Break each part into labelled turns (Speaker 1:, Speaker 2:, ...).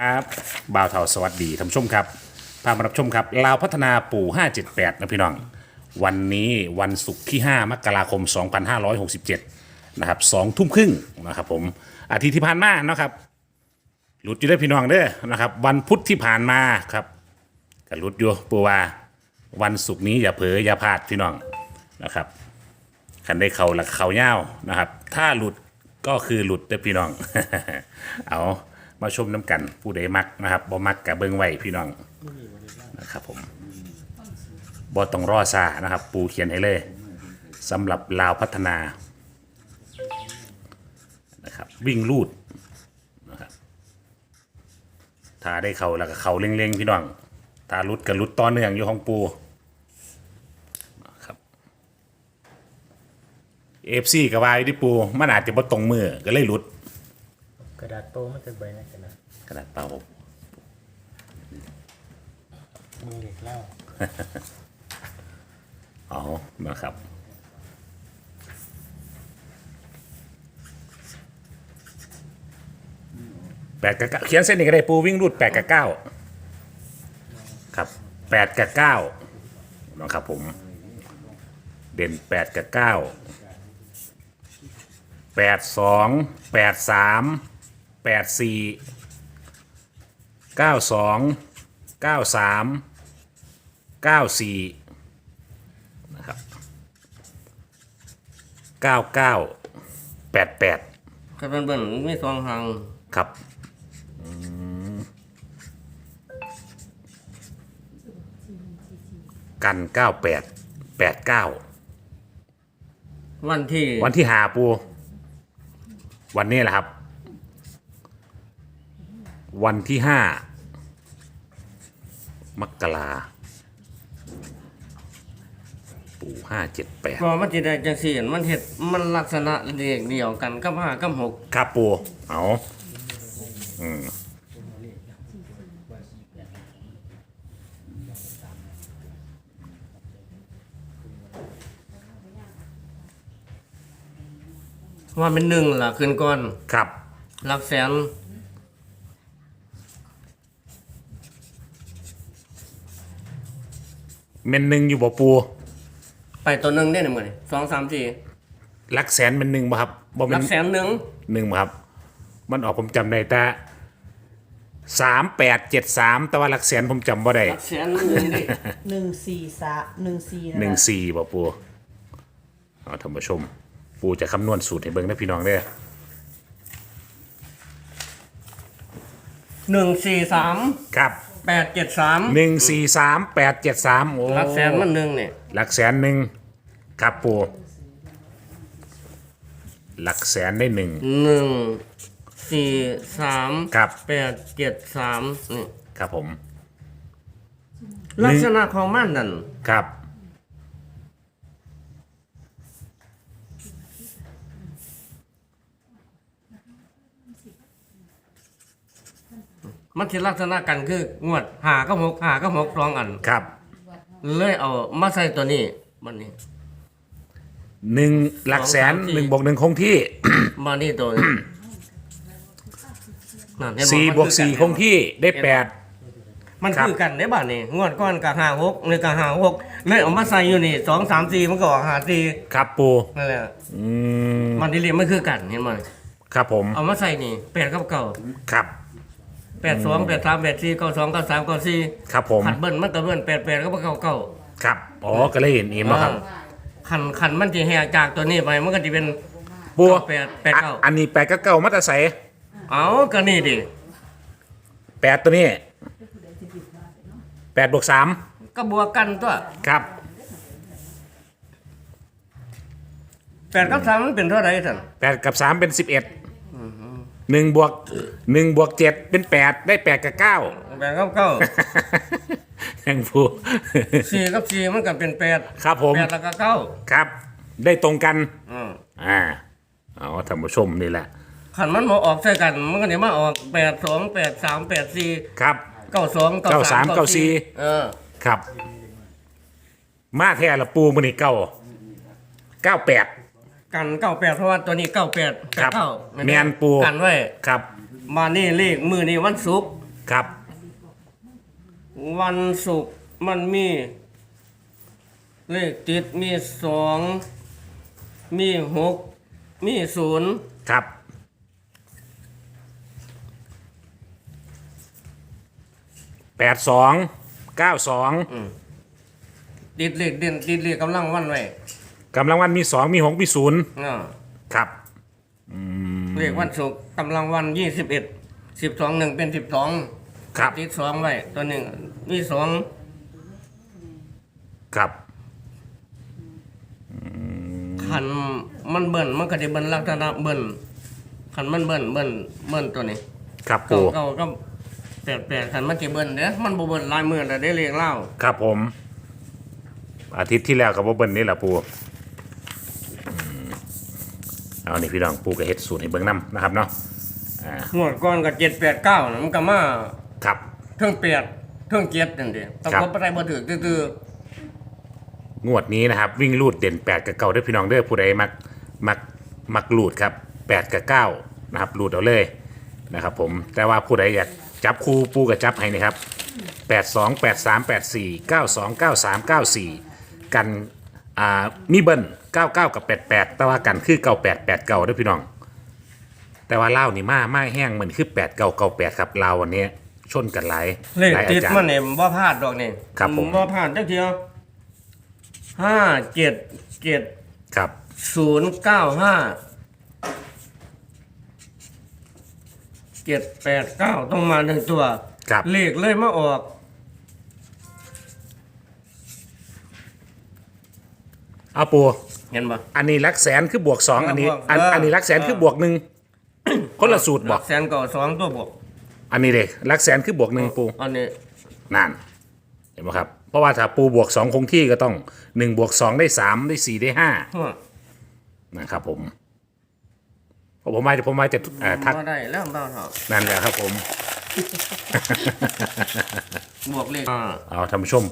Speaker 1: ครับบ่าวเทาสวัสดีท่านผู้ชมครับพามารับชมครับลาวพัฒนาปู่ 578 นะพี่น้อง วันนี้วันศุกร์ที่ 5 มกราคม 2567 นะครับสองทุ่มครึ่งนะครับผมอาทิตย์ที่ผ่านมานะครับ หลุดอยู่ได้พี่น้องเด้อนะครับ วันพุธที่ผ่านมาครับก็หลุดอยู่ปูว่า วันศุกร์นี้อย่าเผลออย่าพลาดพี่น้องนะครับคันได้เขาหลักเขาเย้านะครับ ถ้าหลุดก็คือหลุดเด้อพี่น้อง เอา มาชมน้ำกันผู้ใดมักนะครับบ่มักกับเบิ้งไว้พี่น้องนะครับผมบ่ต้องรอซานะครับ ปูเขียนให้เลยสำหรับลาวพัฒนานะครับวิ่งลูดนะครับถ้าได้เขาแล้วก็เขาเล็งๆพี่น้องถ้าลุดก็ลุดต่อเนื่องอยู่ของปูนะครับเอฟซีกับวายที่ปูมันอาจจะบ่ตรงมือก็เลยหลุด
Speaker 2: ระดาษโตมันจะใบนะกระดาษ
Speaker 1: กระดาษเปล่า
Speaker 2: มือเด็กเล่า
Speaker 1: อ๋อนะครับแปดกับเก้าเขียนเส้นนี้ก็ได้ปูวิ่งรูดแปดกับเก้าครับแปดกับเก้านะครับผม เด่นแปดกับเก้าแปดสองแปดสาม แปดสี่เก้าสองเก้าสามเก้าสี่นะครับเก้าเก้าแปดแปด
Speaker 3: คันเป็นเบิ่นมีสองหาง
Speaker 1: ครับอืมกันเก้าแปดแปดเก้า
Speaker 3: วันที่
Speaker 1: วันที่หาปู วันนี้แหละครับ วันที่ห้ามกราปูห้าเจ็ดแปด
Speaker 3: พอมันจะได้จังสี่มันเห็ดมันลักษณะเรียกเดียวกันกับห้ากับหก
Speaker 1: ครับปูเอาอืม
Speaker 3: ว่าเป็นหนึ่งล่ะขึ้นก่อน
Speaker 1: ครับ
Speaker 3: หลักแสน
Speaker 1: เมนหนึ่งอยู่บ่ปู
Speaker 3: ไปตัวหนึ่งได้หนึ่งหมื่นสองสามสี่
Speaker 1: หลักแสนเป็นหนึ่งบ่ครับบ่
Speaker 3: ห
Speaker 1: เป็
Speaker 3: ลั
Speaker 1: น
Speaker 3: กแสนหนึ่ง
Speaker 1: หนึ่งบ่ครับ มันออกผมจำได้แต่สามแปดเจ็ดสามแต่ว่าหลักแสนผมจำบ่ได้
Speaker 3: หลักแสนหนึ่งดิ
Speaker 4: หนึ่งสี่สาหนึ่งสี่
Speaker 1: หนึ่งสี่บ่ปูเอาท่านผู้ชม ปูจะคำนวณสูตรให้เบิ่งนะพี่น้องเด้อ
Speaker 3: หนึ่งสี่สาม
Speaker 1: ครับ
Speaker 3: แปดเจ็ดสาม
Speaker 1: หนึ่งสี่สามแปดเจ็ดสามโอ้
Speaker 3: หลักแสนมันหนึ่งเนี่ย
Speaker 1: หลักแสนหนึ่งครับปูหลักแสนได้หนึ่ง
Speaker 3: หนึ่งสี่สาม
Speaker 1: ครับ
Speaker 3: แปดเจ็ดสามนี่
Speaker 1: ครับผม
Speaker 3: ลักษณะของมันนั่น
Speaker 1: ครับ
Speaker 3: มันที่ลักษณะกันคืองวดหาก็หกหาก็หกสองอัน
Speaker 1: ครับ
Speaker 3: เลยเอามาใส่ตัวนี้มันนี่
Speaker 1: หนึ่งหลักแสน
Speaker 3: สองสามสี่
Speaker 1: หนึ่งบวกหนึ่งคงที่
Speaker 3: มานี่ตัวนี้นั่นเห็น
Speaker 1: สี่
Speaker 3: มัน
Speaker 1: บวกสี่คงที่ได้แปด
Speaker 3: มัน
Speaker 1: ครับ
Speaker 3: คือกันได้บ้านนี่งวดก้อนกับหาหกนี่กับหาหกเลยเอามาใส่อยู่นี่สองสามสี่มันก็ออกหาสี่
Speaker 1: ครับปู
Speaker 3: นั่นแหละ
Speaker 1: อืม
Speaker 3: มันที่เรียนมันคือกันเห็นไหม
Speaker 1: ครับผม
Speaker 3: เอามาใส่นี่แปดกับเก่า
Speaker 1: ครับ
Speaker 3: แปดสองแปดสามแปดสี่เก้าสองเก้าสามเก้าสี่
Speaker 1: ครับผม
Speaker 3: ขัดเบิ้ลมันก็เบิ้ลแปดแปดก็เก้าเก้า
Speaker 1: ครับ อ๋อ ก็เลยเห็นเอ็มแล้วครับ
Speaker 3: ขันขันมันจะแหกจากตัวนี้ไปมันก็จะเป็น
Speaker 1: ปู
Speaker 3: แปดแปดเก้า
Speaker 1: อะอันนี้แปดก็เก้ามาตราใส
Speaker 3: เอาก็นี่ดิ
Speaker 1: แปดตัวนี้แปดบวกสาม
Speaker 3: ก็บวกกันตัว
Speaker 1: ครับ
Speaker 3: แปดกับสามมันเป็นเท่าไหร่ท่าน
Speaker 1: แปดกับสามเป็นสิบเอ็ด หนึ่งบวกหนึ่งบวกเจ็ดเป็นแปดได้แปดกับเก้า
Speaker 3: แปดกับเก้า
Speaker 1: ยังปู
Speaker 3: สี่กับสี่มันก็เป็นแปด
Speaker 1: ครับผม
Speaker 3: แปดแล้วก็เก้า
Speaker 1: ครับ ได้ตรงกัน
Speaker 3: อืม
Speaker 1: อ่าเอาท่านผู้ชมนี่แหละ
Speaker 3: ขันมันมาออกใส่กัน มันก็เดี๋ยวมาออกแปดสองแปดสามแปดสี่
Speaker 1: ครับ
Speaker 3: เก้าสอง
Speaker 1: เก้าสามเก้าสี่
Speaker 3: เออ
Speaker 1: ครับ มาแท้ละปูมันนี่เก้าเก้าแปด
Speaker 3: กันเก้าแปดเพราะว่าตัวนี้เก้าแปดแป
Speaker 1: ครั
Speaker 3: ด
Speaker 1: บ
Speaker 3: เก้า
Speaker 1: แม่นปู
Speaker 3: กันไว้
Speaker 1: ครับ
Speaker 3: มานี่เลขมือนี่วันศุกร์
Speaker 1: ครับ
Speaker 3: วันศุกร์มันมี เลขติดมีสองมีหกมีศูนย์
Speaker 1: ครับ แปดสอง เก้าสอง
Speaker 3: ติดเลขเด่นติดเลขกำลังวันไว้
Speaker 1: กำลังวันมีสองมีหกมีศูนย์
Speaker 3: อ่า
Speaker 1: ครับ
Speaker 3: เลขวันศุกร์กำลังวันยี่สิบเอ็ดสิบสองหนึ่งเป็นสิบสอง
Speaker 1: ครับ
Speaker 3: ติดสองไว้ตัวหนึ่งมีสอง
Speaker 1: ครับ
Speaker 3: ขันมันเบิ่นมันก็จะเบิ่นลักษณะเบิ่นขันมันเบิ่นเบิ่นเบิ่นตัวนี้
Speaker 1: ครับ
Speaker 3: เก่า
Speaker 1: ปู
Speaker 3: เก่าก็แปดแปดขันมันจะเบิ่นเด้อมันบ่เบิ่นลายมือแต่ได้เรียงเล่า
Speaker 1: ครับผม อาทิตย์ที่แล้วกับว่าเบิ้ลนี่แหละปูอืม เอานี่พี่น้องปูกับเฮ็ดสูตรให้เบิ้งน้ำนะครับเนาะ
Speaker 3: งวดก่อนก็เจ็ดแปดเก้านะมันก็มา
Speaker 1: ครับ
Speaker 3: เทิงแปดเทิงเจ็ดนั่นเดีต้อง
Speaker 1: ครับ
Speaker 3: ก็ไปได้บ่ถือตื้อง
Speaker 1: วดนี้นะครับ วิ่งลูดเด่น 8 กับเก้าเด้อพี่น้องเด้อผู้ใดมักมักมักลูดครับ 8 กับ9นะครับลูดเอาเลยนะครับผมแต่ว่าผู้ใดอยากจับคู่ปูกับจับให้นะครับ 8 2 8 3 8 4 9 2 9 3 9 4 กันอ่ามีเบิ้ล 99กับ88แต่ว่ากันคือ98 89เด้อพี่น้อง แต่ว่าเล่าวนี่มามาแห้งเหมือนคือ8 9 9 8ครับเราววันนี้ชนกันหลาย
Speaker 3: ๆเลข
Speaker 1: หลายอา
Speaker 3: ติด
Speaker 1: จาร
Speaker 3: มัน
Speaker 1: ย์
Speaker 3: เนี่ยบ่พลาดดอกนี่
Speaker 1: ครับผม
Speaker 3: บ่พลาดจักเทียวห้าเจ็ดเจ็ด
Speaker 1: ครับ
Speaker 3: ศูนย์เก้าห้าเจ็ดแปดเก้าต้องมาหนึ่งตัว
Speaker 1: ครับ
Speaker 3: เลขเลยมาออก
Speaker 1: เอาปู
Speaker 3: เห็นปะ
Speaker 1: อันนี้ลักแสนคือบวกสองอันนี้
Speaker 3: บวก
Speaker 1: อัน
Speaker 3: เอออั
Speaker 1: อันนี้ลักแสนคือบวกหนึ่งคนละสูตรบอก
Speaker 3: แสนเก่าสองตัวบวก
Speaker 1: อันนี้เด็กลักแสนคือบวกหนึ่งปู
Speaker 3: อันนี้
Speaker 1: นั่นเห็นไหมครับเพราะว่าถ้าปูบวกสองคงที่ก็ต้องหนึ่งบวกสองได้สามได้สี่ได้ห้า
Speaker 3: หัว
Speaker 1: นะครับผมเพราะผมมาจะผมมาจะเอ่อทัก
Speaker 3: บ่ได้แล้วเบาเท่า
Speaker 1: นั่นแหละครับผม
Speaker 3: บวกเลขอ่า
Speaker 1: เอาท่านผู้ชม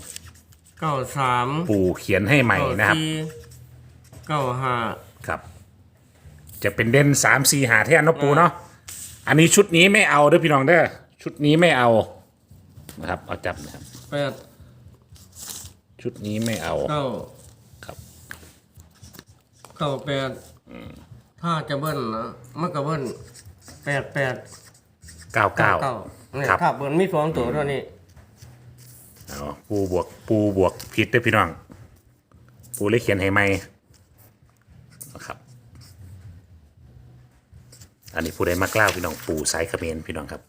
Speaker 3: เก้าสาม
Speaker 1: ปูเขียนให้ใหม่
Speaker 3: เก้า
Speaker 1: นะครับ
Speaker 3: สี่ เก้าห้า
Speaker 1: ครับ จะเป็นเด่นสามสี่หาแท่นเนาะปูเนาะอันนี้ชุดนี้ไม่เอาเด้อพี่น้องเด้อชุดนี้ไม่เอานะครับเอาจับนะครับ
Speaker 3: แปด
Speaker 1: ชุดนี้ไม่เอา
Speaker 3: เก้า
Speaker 1: ครับ
Speaker 3: เก้าแปดถ้าจะเบิ้ลนะมันก็เบิ้ลแปดแปด
Speaker 1: เก้าเก้า
Speaker 3: เก้าเนี่ย
Speaker 1: ครับ
Speaker 3: ถ้าเบิ้ลมีสองตัวเท่านี้
Speaker 1: เอาปูบวกปูบวกผิดเด้อพี่น้องปูเลยเขียนให้ใหม่ นะครับ อันนี้ผู้ใดมากล้าวพี่น้องปูสายเขมรพี่น้องครับ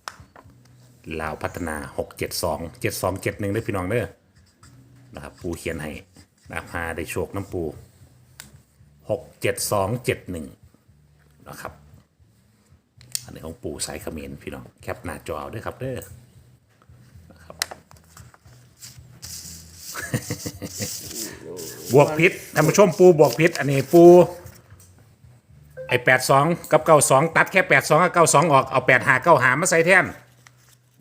Speaker 1: ลาวพัฒนาหกเจ็ดสองเจ็ดสองเจ็ดหนึ่งด้พี่น้องเด้อนะครับปูเขียนให้นะคาได้โชคน้ำปูหกเจ็ดสองเจ็ดหนึ่งนะครับ อันนี้ของปูสายเขมรพี่น้องแคปหน้าจอด้วยครับเด้อบวกพิษท่านผู้ชมปูบวกพิษอันนี้ปู ไอ้แปดสองกับเก้าสองตัดแค่แปดสองกับเก้าสองออกเอาแปดห้าเก้าหามาใส่แทน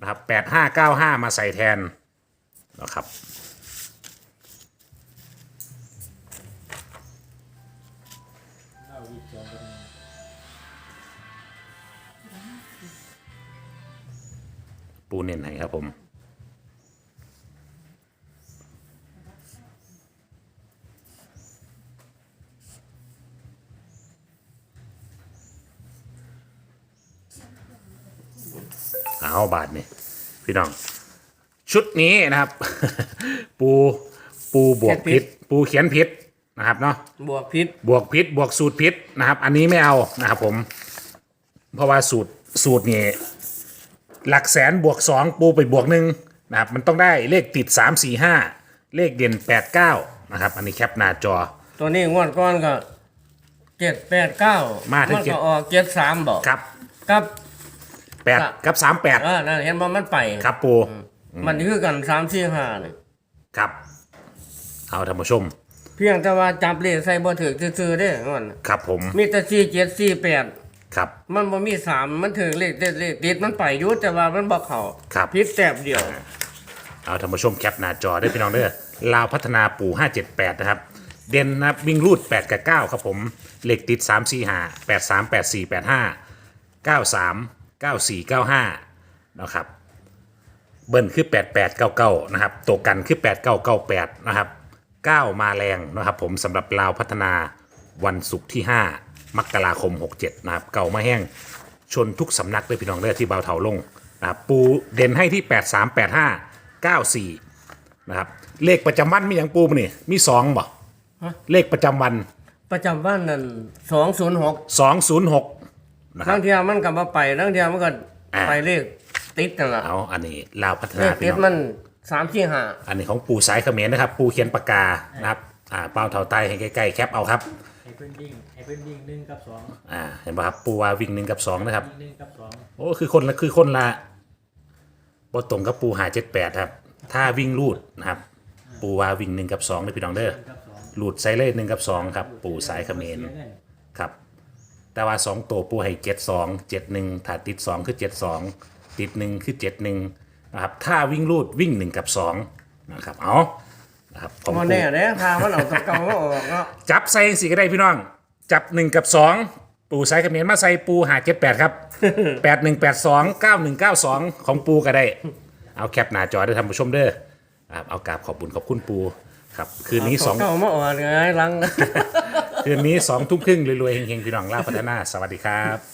Speaker 1: นะครับแปดห้าเก้าห้ามาใส่แทนนะครับปูเน้นให้ครับผม เอาบาทนี่พี่น้อง ชุดนี้นะครับ ปูปูบวกพิษปูเขียนพิษนะครับเนาะ
Speaker 3: บวกพิษ
Speaker 1: บวกพิษบวกสูตรพิษนะครับ อันนี้ไม่เอานะครับผม เพราะว่าสูตรสูตรนี่หลักแสนบวกสองปูไปบวกหนึ่งนะครับ มันต้องได้เลขติดสามสี่ห้าเลขเด่นแปดเก้านะครับ อันนี้แคปหน้าจอ
Speaker 3: ตัวนี้งวดก้อนก็เจ็ดแปดเก้า
Speaker 1: มาถึง
Speaker 3: มัน
Speaker 1: เจ็ด
Speaker 3: ก็ออกเจ็ดสามบอก
Speaker 1: ครับ
Speaker 3: กับ
Speaker 1: แปดกับสามแปด
Speaker 3: เออนั่นเห็นว่ามันไป
Speaker 1: ครับปู
Speaker 3: มันคือกันสามสี่ห้านี่
Speaker 1: ครับ เอาท่านผู้ชม
Speaker 3: เพียงแต่ว่าจับเลขใส่บ่ถือซื่อๆเด้งอน
Speaker 1: ครับผม
Speaker 3: มีแต่สี่เจ็ดสี่แปด
Speaker 1: ครับ
Speaker 3: มันบ่มีสามมันถือเลขเด็ดเลขติดมันไปอยุแต่ว่ามันบ่เข้า
Speaker 1: ครับ
Speaker 3: พิษแต้มเดียว
Speaker 1: เอาท่านผู้ชมแคปหน้าจอได้พี่น้องเด้อลาวพัฒนาปู่578นะครับ เด่นนะครับวิ่งรูด8กับ9ครับผมเหล็กติด3 4 5 8 3 8 4 8 5 9 3 9 4 9 5นะครับ เบิ้ลคือ8899นะครับตัวกันคือ8998นะครับ9มาแรงนะครับผมสำหรับลาวพัฒนาวันศุกร์ที่5มกราคม67นะครับเก่ามาแห้งชนทุกสำนักเลยพี่น้องเด้อที่เบาเถาลงนะครับปูเด่นให้ที่8385 94นะครับเลขประจำวันมีอย่างปูมั้ยนี่มี2บ่เลขประจำวัน
Speaker 3: ประจำวันนั่นสองศูนย์หก
Speaker 1: 206นะครั
Speaker 3: ทั้
Speaker 1: บ
Speaker 3: งเทียมันกลับมาไปทั้งเทียมันก็
Speaker 1: อ่า
Speaker 3: ไปเลขติดนั่นแหละ
Speaker 1: เอาอันนี้ลาวพัฒ
Speaker 3: เล
Speaker 1: นา
Speaker 3: ข
Speaker 1: พี่
Speaker 3: ติด
Speaker 1: น้อง
Speaker 3: มันสามสี่ห้า
Speaker 1: อันนี้ของปูสายเขมรนะครับ ปูเขียนปากกานะครับอ่าเป้าเท่าไตให้ใกล้ๆแคปเอาครับ
Speaker 2: ให้เพิ่นวิ่งให้เพิ่นวิ่งหนึ่งกับสอง
Speaker 1: อ่าเห็นป่ะครับปูว่าวิ่งหนึ่งกับสองนะครับ
Speaker 2: วิ่งหนึ่งกับสอง
Speaker 1: โอ้คือคนละคือคนละบตรงกับปูหาเจ็ดแปดครับ ถ้าวิ่งลูดนะครับ ปูว่าวิ่งหนึ่งกับสองเลยพี่น้องเด้อ
Speaker 2: หนึ่งกับสอง
Speaker 1: ลูดไซเล่หนึ่งกับสองครับ ปูสายเขมร
Speaker 2: เสียเงิน
Speaker 1: ครับ แต่ว่าสองตัวปูให้เจ็ดสองเจ็ดหนึ่งถ้าติดสองคือเจ็ดสองติดหนึ่งคือเจ็ดหนึ่งนะครับถ้าวิ่งลูดวิ่งหนึ่งกับสองนะครับเอานะครับของ
Speaker 3: พอ
Speaker 1: ปู
Speaker 3: แน่เด้พามันออกตัวเก่ามาออกเนาะ
Speaker 1: จับใส่สีก็ได้พี่น้อง จับหนึ่งกับสองปูใส่เขมรมาใส่ปูหาเจ็ดแปดครับแปดหนึ่งแปดสองเก้าหนึ่งเก้าสองของปูก็ได้ เอาแคปหน้าจอได้ทำผู้ชมเด้อครับเอากราบขอบบุญขอบคุณปู ครับคืนนี้สอง
Speaker 3: เก่ามาออกไงหลัง
Speaker 1: คืนนี้สองทุ่มครึ่งรวยๆเฮงๆพี่น้องลาพัฒนา สวัสดีครับ